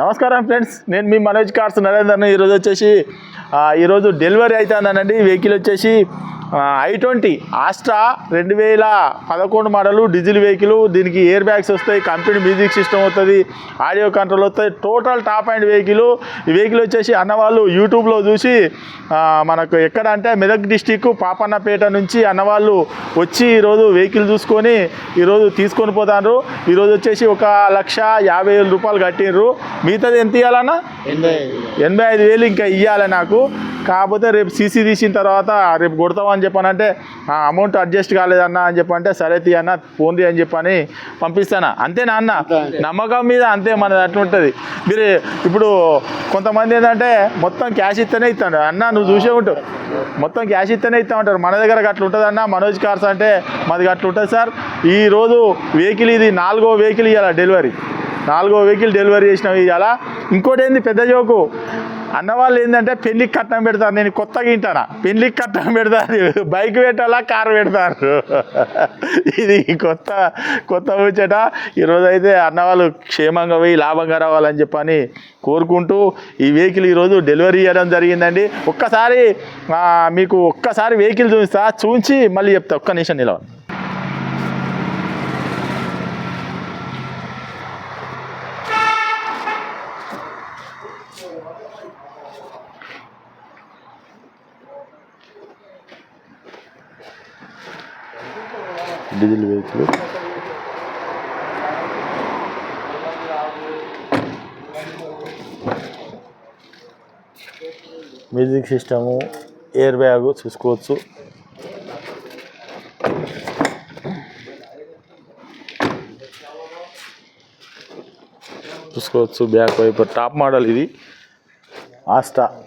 నమస్కారం ఫ్రెండ్స్ నేను మీ మనోజ్ కార్స్ నరేందర్ని. ఈరోజు వచ్చేసి ఈరోజు డెలివరీ అవుతానండి వెహికల్ వచ్చేసి ఐ ట్వంటీ ఆస్ట్రా రెండు వేల పదకొండు మోడలు డీజిల్ వెహికల్. దీనికి ఎయిర్ బ్యాగ్స్ వస్తాయి కంపెనీ మ్యూజిక్ సిస్టమ్ వస్తుంది ఆడియో కంట్రోల్ వస్తాయి టోటల్ టాప్ అండ్ వెహికల్. ఈ వెహికల్ వచ్చేసి అన్నవాళ్ళు యూట్యూబ్లో చూసి మనకు ఎక్కడ అంటే మెదక్ డిస్టిక్ పాపన్నపేట నుంచి అన్నవాళ్ళు వచ్చి ఈరోజు వెహికల్ చూసుకొని ఈరోజు తీసుకొని పోతారు ఈరోజు వచ్చేసి ఒక లక్ష యాభై వేల రూపాయలు కట్టిండ్రు. మిగతాది ఎంత ఇవ్వాలన్నా ఎనభై ఐదు వేలు. ఇంకా ఇవ్వాలి నాకు. కాకపోతే రేపు సీసీ తీసిన తర్వాత రేపు కొడతామని చెప్పానంటే ఆ అమౌంట్ అడ్జస్ట్ కాలేదన్న అని చెప్పంటే సరే తీ అన్న ఫోన్ తీ అని చెప్పని పంపిస్తానా? అంతేనా అన్న నమ్మకం మీద అంతే మనది అట్లుంటుంది. మీరు ఇప్పుడు కొంతమంది ఏంటంటే మొత్తం క్యాష్ ఇస్తేనే ఇస్తాడు అన్న నువ్వు చూసే ఉంటావు మొత్తం క్యాష్ ఇస్తేనే ఇస్తా ఉంటారు. మన దగ్గర అట్లా ఉంటుంది అన్న మనోజ్ కార్స్ అంటే మాది అట్లా ఉంటుంది సార్. ఈ రోజు వెహికల్ ఇది నాలుగో వెహికల్ ఇవ్వాలి డెలివరీ నాలుగో వెహికల్ డెలివరీ చేసినవి ఇవాళ ఇంకోటి ఏంది పెద్ద జోకు అన్నవాళ్ళు ఏంటంటే పెళ్ళికి కట్నం పెడతారు. నేను కొత్తగా వింటానా? పెళ్ళికి కట్నం పెడతారు. బైక్ పెట్టాలా? కారు పెడతారు. ఇది కొత్త కొత్త ముచ్చట ఈరోజు అయితే అన్నవాళ్ళు క్షేమంగా పోయి లాభంగా రావాలని చెప్పని కోరుకుంటూ ఈ వెహికల్ ఈరోజు డెలివరీ చేయడం జరిగిందండి. ఒక్కసారి మీకు ఒక్కసారి వెహికల్ చూపిస్తా. చూసి మళ్ళీ చెప్తా. ఒక్క నిమిషం నిలవ diesel vehicle. Music system air bag చూసుకోవచ్చు. చూసుకోవచ్చు బ్యాక్ వైపు. టాప్ మోడల్ ఇది. ఆస్టా.